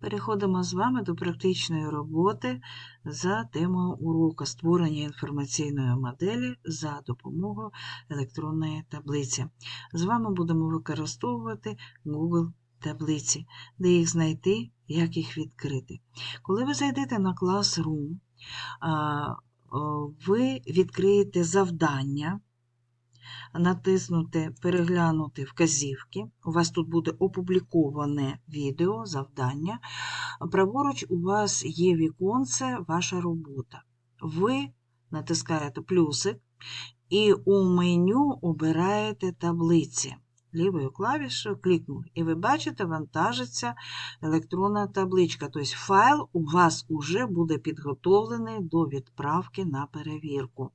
Переходимо з вами до практичної роботи за темою уроку створення інформаційної моделі за допомогою електронної таблиці. З вами будемо використовувати Google таблиці, де їх знайти, як їх відкрити. Коли ви зайдете на Classroom, ви відкриєте завдання, натиснути Переглянути вказівки. У вас тут буде опубліковане відео, завдання. Праворуч у вас є віконце Ваша робота. Ви натискаєте плюсик і у меню обираєте таблиці. Лівою клавішою клікнули, і ви бачите, вантажиться електронна табличка. Тобто файл у вас уже буде підготовлений до відправки на перевірку.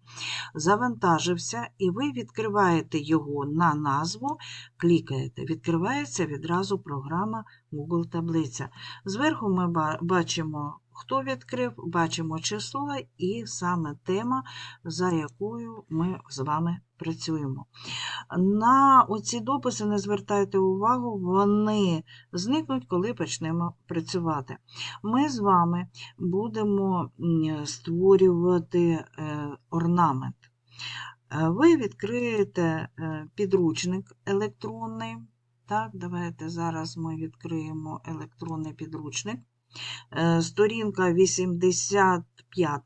Завантажився, і ви відкриваєте його на назву, клікаєте. Відкривається відразу програма Google таблиця. Зверху ми бачимо, хто відкрив, бачимо число і саме тема, за якою ми з вами працюємо. На оці дописи не звертайте увагу, вони зникнуть, коли почнемо працювати. Ми з вами будемо створювати е, орнамент. Е, Ви відкриєте е, підручник електронний. Так, давайте зараз ми відкриємо електронний підручник. Е, Сторінка 85.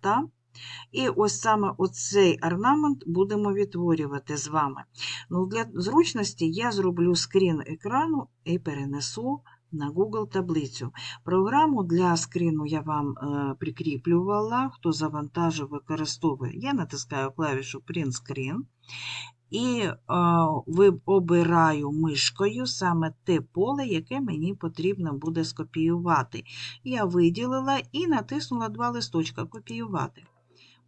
І ось саме оцей орнамент будемо відтворювати з вами. Ну, для зручності я зроблю скрін екрану і перенесу на Google таблицю. Програму для скріну я вам е, прикріплювала, хто завантажив, використовує. Я натискаю клавішу Print Screen. І обираю мишкою саме те поле, яке мені потрібно буде скопіювати. Я виділила і натиснула два листочка копіювати.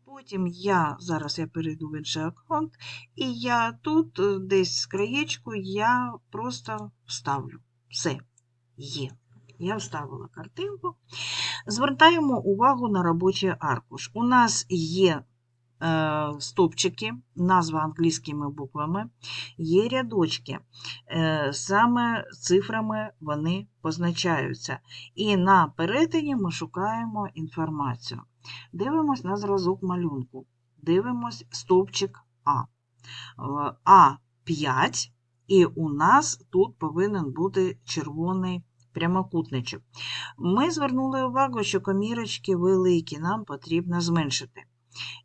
Потім я, зараз я перейду в інший аккаунт, і я тут е, десь з краєчку я просто вставлю. Все, є. Я вставила картинку. Звертаємо увагу на робочий аркуш. У нас є е, стовпчики, назва англійськими буквами, є рядочки. Е, саме цифрами вони позначаються. І на перетині ми шукаємо інформацію. Дивимось на зразок малюнку. Дивимось стовпчик А. Е, А5, і у нас тут повинен бути червоний прямокутничок. Ми звернули увагу, що комірочки великі, нам потрібно зменшити.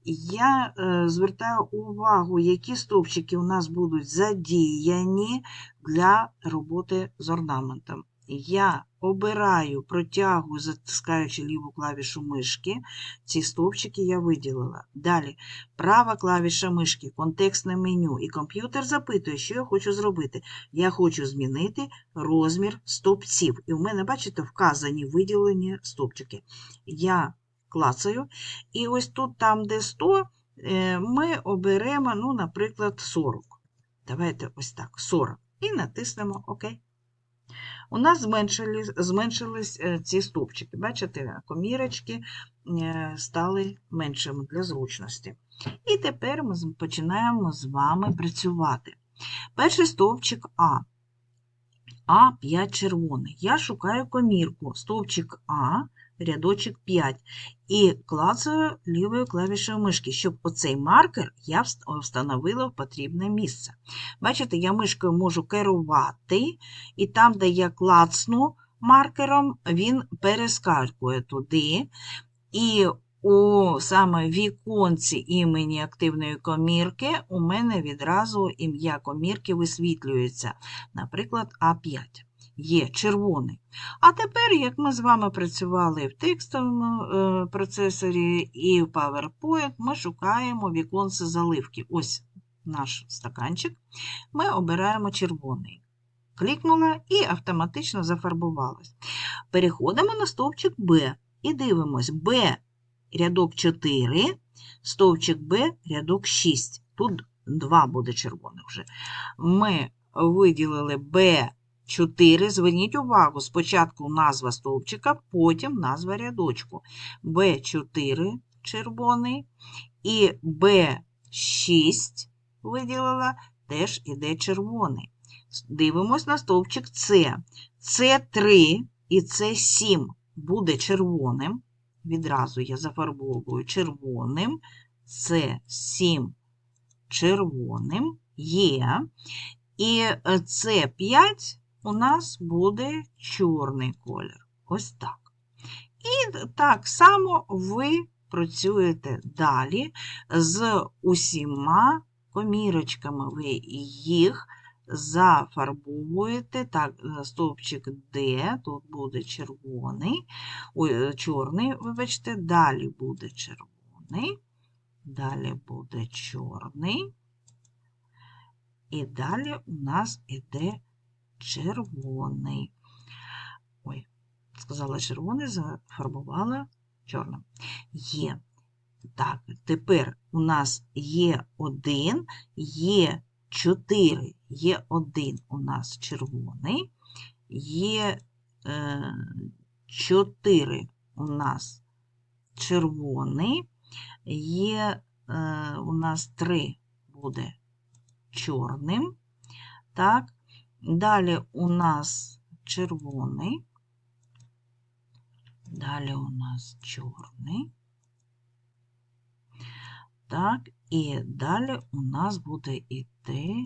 Я е, звертаю увагу, які стовпчики у нас будуть задіяні для роботи з орнаментом. Я обираю, протягую, затискаючи ліву клавішу мишки. Ці стовпчики я виділила. Далі права клавіша мишки, контекстне меню, і комп'ютер запитує, що я хочу зробити. Я хочу змінити розмір стовпців. І в мене, бачите, вказані виділені стовпчики. Я клацаю. І ось тут, там, де 100, е, ми оберемо, ну, наприклад, 40. Давайте ось так, 40. І натиснемо ОК. У нас зменшились, зменшились ці стовпчики. Бачите, комірочки е, стали меншими для зручності. І тепер ми починаємо з вами працювати. Перший стовпчик А. А5 червоний. Я шукаю комірку. Стовпчик А, рядочок 5. І клацаю лівою клавішою мишки, щоб оцей маркер я встановила в потрібне місце. Бачите, я мишкою можу керувати, і там, де я клацну маркером, він перескакує туди. І у саме віконці імені активної комірки у мене відразу ім'я комірки висвітлюється. Наприклад, А5. Є червоний. А тепер, як ми з вами працювали в текстовому е, процесорі і в PowerPoint, ми шукаємо віконце заливки. Ось наш стаканчик. Ми обираємо червоний. Клікнула і автоматично зафарбувалась. Переходимо на стовпчик Б і дивимось Б рядок 4, стовпчик Б рядок 6. Тут 2 буде червоних вже. Ми виділили Б4. Зверніть увагу, спочатку назва стовпчика, потім назва рядочку. Б4 червоний і Б6 виділила, теж іде червоний. Дивимось на стовпчик С. С3 і це 7 буде червоним. Відразу я зафарбовую червоним. Це 7 червоним є. І е, це 5 у нас буде чорний колір. Ось так. І так само ви працюєте далі з усіма комірочками. Ви їх зафарбовуєте. Так, стовпчик D, тут буде червоний, ой, е, чорний, вибачте, далі буде червоний, далі буде чорний. І далі у нас іде червоний. Ой, сказала червоний, зафарбувала чорним. Є. Так, тепер у нас є один, є 4, є один у нас червоний, є е, 4 у нас червоний, є е, у нас 3 буде чорним. Так, далі у нас червоний, далі у нас чорний. Так, і далі у нас буде йти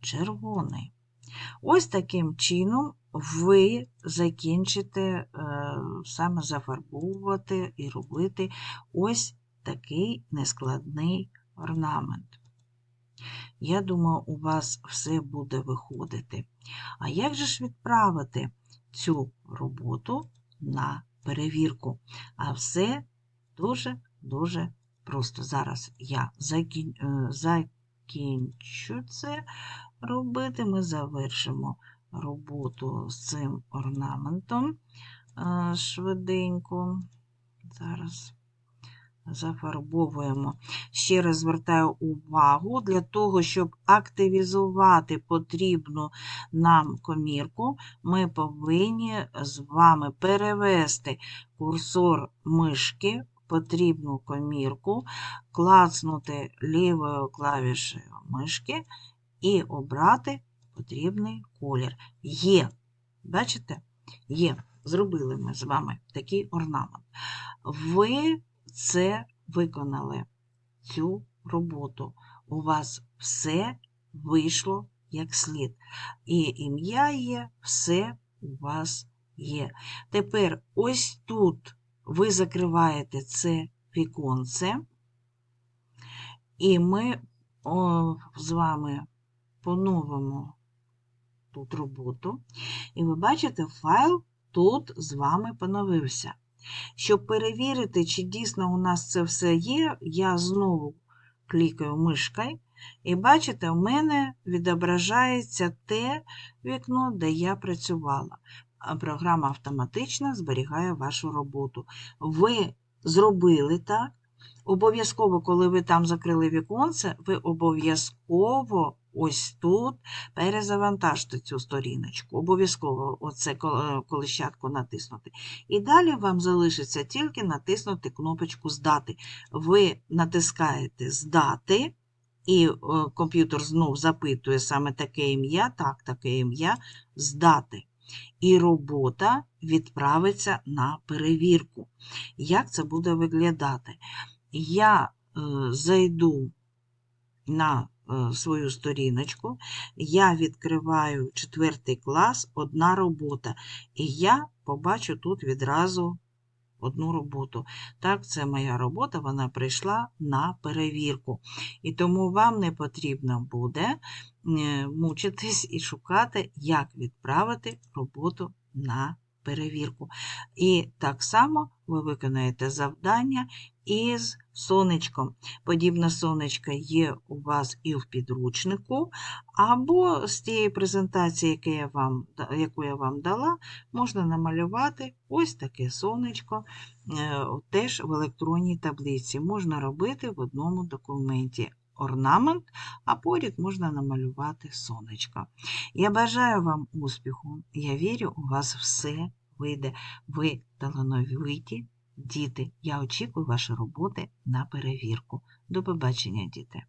червоний. Ось таким чином ви закінчите е, саме зафарбовувати і робити ось такий нескладний орнамент. Я думаю, у вас все буде виходити. А як же ж відправити цю роботу на перевірку? А все дуже-дуже просто. Зараз я е, закінчу це робити. Ми завершимо роботу з цим орнаментом е, швиденько. Зараз зафарбовуємо. Ще раз звертаю увагу, для того, щоб активізувати потрібну нам комірку, ми повинні з вами перевести курсор мишки потрібну комірку, клацнути лівою клавішею мишки і обрати потрібний колір. Є, бачите? Є. Зробили ми з вами такий орнамент. Ви це виконали, цю роботу. У вас все вийшло як слід. І ім'я є, все у вас є. Тепер ось тут ви закриваєте це віконце, і ми о, з вами поновимо тут роботу. І ви бачите, файл тут з вами поновився. Щоб перевірити, чи дійсно у нас це все є, я знову клікаю мишкою, і бачите, у мене відображається те вікно, де я працювала. Програма автоматично зберігає вашу роботу. Ви зробили так. Обов'язково, коли ви там закрили віконце, ви обов'язково ось тут перезавантажте цю сторіночку. Обов'язково оце колищатку натиснути. І далі вам залишиться тільки натиснути кнопочку Здати. Ви натискаєте Здати, і комп'ютер знов запитує саме таке ім'я, так, таке ім'я, здати. І робота відправиться на перевірку. Як це буде виглядати? Я е, зайду на е, свою сторіночку, я відкриваю четвертий клас, одна робота, і я побачу тут відразу одну роботу. Так, це моя робота, вона прийшла на перевірку. І тому вам не потрібно буде е, мучитись і шукати, як відправити роботу на перевірку. І так само ви виконаєте завдання із сонечком. Подібна сонечка є у вас і в підручнику, або з тієї презентації, яку я вам, яку я вам дала, можна намалювати ось таке сонечко, е, теж в електронній таблиці. Можна робити в одному документі. Орнамент, а поряд можна намалювати сонечко. Я бажаю вам успіху. Я вірю, у вас все вийде. Ви талановиті діти. Я очікую ваші роботи на перевірку. До побачення, діти!